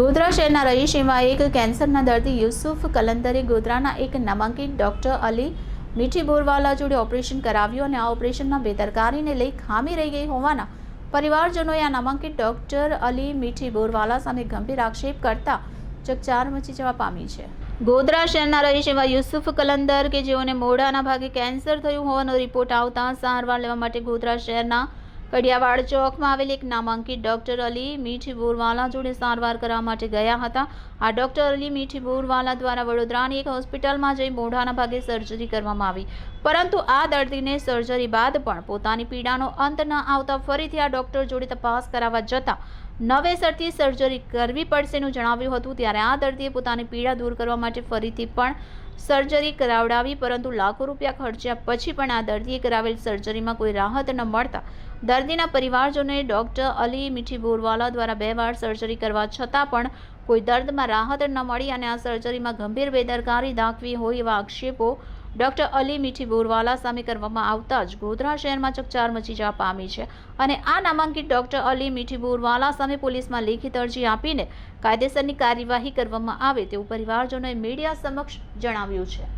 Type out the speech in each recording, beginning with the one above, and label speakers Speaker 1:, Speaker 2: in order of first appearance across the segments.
Speaker 1: ગોધરા શહેરના રહીશીમાં એક કેન્સરના દર્દી યુસુફ કલંદરે ગોધરાના એક નામાંકિત ડોક્ટર અલી મીઠી બોરવાલા જોડે ઓપરેશન કરાવ્યું અને આ ઓપરેશનમાં બેદરકારીને લઈ ખામી રહી ગઈ હોવાના પરિવારજનોએ આ નામાંકિત ડોક્ટર અલી મીઠી બોરવાલા સામે ગંભીર આક્ષેપ કરતા ચકચાર મચી જવા પામી છે. ગોધરા શહેરના રહીશ એવા યુસુફ કલંદર કે જેઓને મોઢાના ભાગે કેન્સર થયું હોવાનો રિપોર્ટ આવતા સારવાર લેવા માટે ગોધરા શહેરના કડિયાવાડ ચોકમાં આવેલ એક નામાંકિત ડોક્ટર અલી મીઠી બોરવાલા જોડે સારવાર કરવા માટે ગયા હતા. આ ડોક્ટર અલી મીઠી બોરવાલા દ્વારા વડોદરાની એક હોસ્પિટલમાં જઈ મોઢાના ભાગે સર્જરી કરવામાં આવી. પરંતુ આ દર્દીને સર્જરી બાદ પણ પોતાની પીડાનો અંત ન આવતા ફરીથી આ ડોક્ટર જોડે તપાસ કરાવવા જતાં નવેસરથી સર્જરી કરવી પડશેનું જણાવ્યું હતું. ત્યારે આ દર્દીએ પોતાની પીડા દૂર કરવા માટે ફરીથી પણ સર્જરી કરાવડાવી, પરંતુ લાખો રૂપિયા ખર્ચ્યા પછી પણ આ દર્દીએ કરાવેલ સર્જરીમાં કોઈ રાહત ન મળતા દર્દીના પરિવારજનોએ ડૉક્ટર અલી મીઠી બોરવાલા દ્વારા બે વાર સર્જરી કરવા છતાં પણ કોઈ દર્દમાં રાહત ન મળી અને આ સર્જરીમાં ગંભીર બેદરકારી દાખવી હોય એવા આક્ષેપો ડોક્ટર અલી મીઠી બોરવાલા સામે કરવામાં આવતા જ ગોધરા શહેરમાં ચકચાર મચી જવા પામી છે અને આ નામાંકિત ડોક્ટર અલી મીઠી બોરવાલા સામે પોલીસમાં લેખિત અરજી આપીને કાયદેસરની કાર્યવાહી કરવામાં આવે તેવું પરિવારજનોએ મીડિયા સમક્ષ જણાવ્યું છે.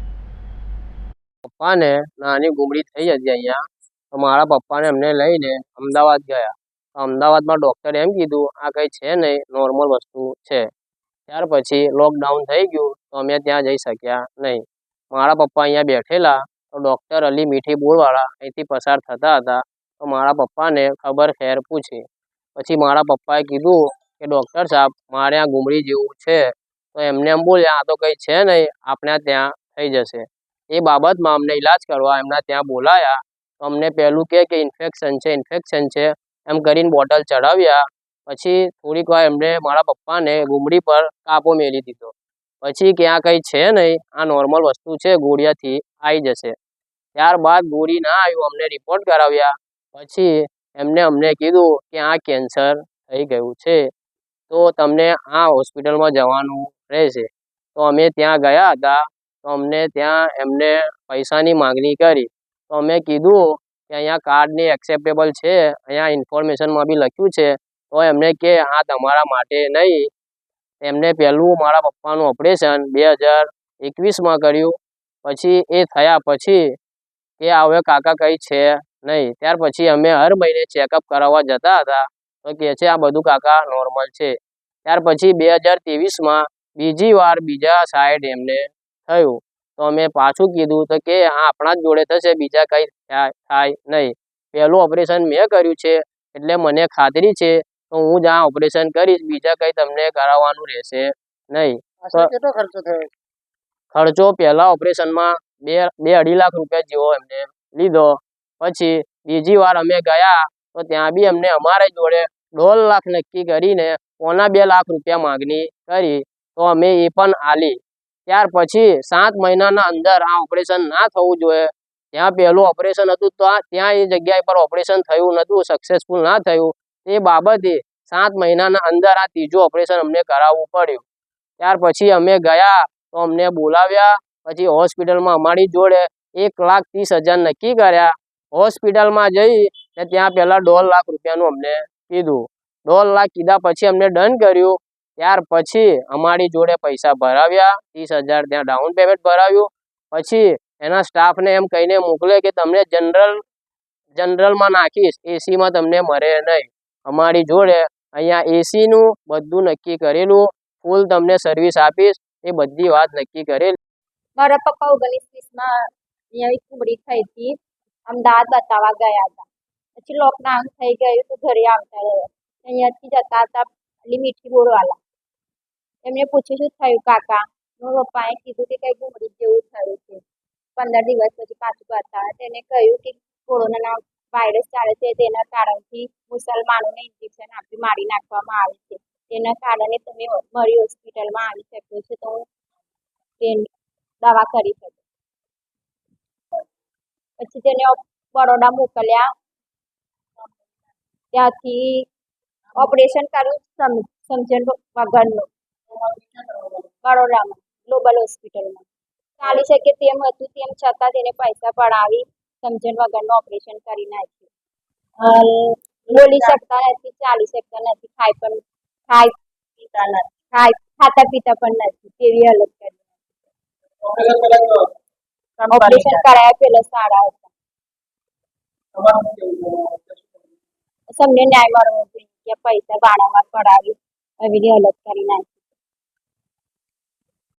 Speaker 2: પપ્પાને નાની ગુમડી થઈ હતી અહીંયા. તો મારા પપ્પાને અમને લઈને અમદાવાદ ગયા. અમદાવાદમાં ડૉક્ટરે એમ કીધું, આ કંઈ છે નહીં, નોર્મલ વસ્તુ છે. ત્યાર પછી લોકડાઉન થઈ ગયું, તો અમે ત્યાં જઈ શક્યા નહીં. મારા પપ્પા અહીંયા બેઠેલા, તો ડૉક્ટર અલી મીઠી બોરવાળા અહીંથી પસાર થતા હતા, તો મારા પપ્પાને ખબર ખેર પૂછી. પછી મારા પપ્પાએ કીધું કે, ડૉક્ટર સાહેબ મારે આ ગુમડી જેવું છે. તો એમને એમ બોલ્યા, આ તો કંઈ છે નહીં, આપણે ત્યાં થઈ જશે. એ બાબતમાં અમને ઈલાજ કરવા એમના ત્યાં બોલાયા, તો અમને પહેલું કહે કે, ઇન્ફેક્શન છે ઇન્ફેક્શન છે. એમ કરીને બોટલ ચડાવ્યા પછી થોડીક વાર એમણે મારા પપ્પાને ગુમડી પર કાપો મેલી દીધો. પછી કે આ કંઈ છે નહીં, આ નોર્મલ વસ્તુ છે, ગોળિયાથી આવી જશે. ત્યારબાદ ગોળી ના આવ્યું, અમને રિપોર્ટ કરાવ્યા. પછી એમને અમને કીધું કે આ કેન્સર થઈ ગયું છે, તો તમને આ હોસ્પિટલમાં જવાનું રહેશે. તો અમે ત્યાં ગયા હતા, તો અમને ત્યાં એમને પૈસાની માગણી કરી. તો અમે કીધું કે અહીંયા કાર્ડની એક્સેપ્ટેબલ છે, અહીંયા ઇન્ફોર્મેશનમાં બી લખ્યું છે, તો એમને કે આ તમારા માટે નહીં એમને પહેલું મારા પપ્પાનું ઓપરેશન બે હજાર એકવીસમાં કર્યું. પછી એ થયા પછી કે હવે કાકા કંઈ છે નહીં. ત્યાર પછી અમે હર મહિને ચેકઅપ કરાવવા જતા હતા. તો કહે છે આ બધું કાકા નોર્મલ છે. ત્યાર પછી બે હજાર ત્રેવીસમાં બીજી વાર બીજા સાઈડ એમને થયું. તો અમે પાછું કીધું તો કે આ આપણા જ જોડે થશે, બીજા કંઈ થાય નહીં. પહેલું ઓપરેશન મેં કર્યું છે, એટલે મને ખાતરી છે તો હું જ આ ઓપરેશન કરીશ બીજા કઈ તમને કરાવવાનું રહેશે નહીં.
Speaker 3: કેટલો ખર્ચો થયો?
Speaker 2: ખર્ચો પહેલા ઓપરેશનમાં બે બે અઢી લાખ રૂપિયા જેવો એમને લીધો. પછી બીજી વાર અમે ગયા તો ત્યાં બી અમને અમારે જોડે દોઢ લાખ નક્કી કરીને પોના બે લાખ રૂપિયા માગણી કરી તો અમે એ પણ આલી. ત્યાર પછી સાત મહિનાના અંદર આ ઓપરેશન ના થવું જોઈએ. ત્યાં પહેલું ઓપરેશન હતું તો ત્યાં એ જગ્યાએ પર ઓપરેશન થયું નહોતું સક્સેસફુલ ના થયું. તે બાબતે સાત મહિનાના અંદર આ ત્રીજું ઓપરેશન અમને કરાવવું પડ્યું. ત્યાર પછી અમે ગયા તો અમને બોલાવ્યા, પછી હોસ્પિટલમાં અમારી જોડે એક લાખ ત્રીસ હજાર નક્કી કર્યા. હોસ્પિટલમાં જઈ ને ત્યાં પહેલાં દોઢ લાખ રૂપિયાનું અમને કીધું. દોઢ લાખ કીધા પછી અમને ડન કર્યું. ત્યાર પછી અમારી જોડે પૈસા ભરાવ્યા, ત્રીસ હજાર ત્યાં ડાઉન પેમેન્ટ ભરાવ્યું. પછી એના સ્ટાફને એમ કહીને મોકલે કે તમને જનરલ જનરલમાં નાખીશ એસીમાં તમને મરે નહીં. અમારી જોડે અહીંયા એસીનું બધું નક્કી કરેલું ફૂલ તમને સર્વિસ આપીશ, એ બધી વાત નક્કી કરેલી.
Speaker 4: મારા પપ્પા ઓગણીસ વીસમાં અહીંયા કુમળી થઈ હતી. અમદાવાદ બતાવવા ગયા હતા. પછી લોકડાઉન થઈ ગયું તો ઘરે આવતા રહ્યા. અહીંયાથી જતા હતા મીઠી બોરવાલા. એમને પૂછ્યું, શું થયું કાકા? મારા પપ્પાએ કીધું કે કંઈ ઘૂમડી જેવું થયું છે. પંદર દિવસ પછી પાછું હતા તેને કહ્યું કે કોરોનાના વાયરસ ચાલે છે તેના કારણથી મુસલમાનોને ઇન્જેક્શન આપી મારી નાખવામાં આવે છે. તેના કારણે તમે મારી હોસ્પિટલમાં આવી શકો છો તો હું દવા કરી શકે. પછી તેને બરોડા મોકલ્યા. ત્યાંથી ઓપરેશન કર્યું સમ- સમજણ વગરનું. બરોડામાં, ગ્લોબલ હોસ્પિટલમાં. ચાલી શકે તેમ હતું તેમ છતાં તેને પૈસા પડાવી સમજણ વગરનું ઓપરેશન કરી નાખ્યું. બોલી શકતા નથી ચાલી શકતા નથી ખાઈ પણ ખાઈ પીતા નથી. ખાઈ ખાતા પીતા પણ નથી તેવી હાલત કરી
Speaker 3: ઓપરેશન
Speaker 4: કરાયા પેલા સારા હતા? તમને ન્યાય મળવો જોઈએ કે પૈસા ભાડામાં પડાવી એવી હાલત કરી નાખી.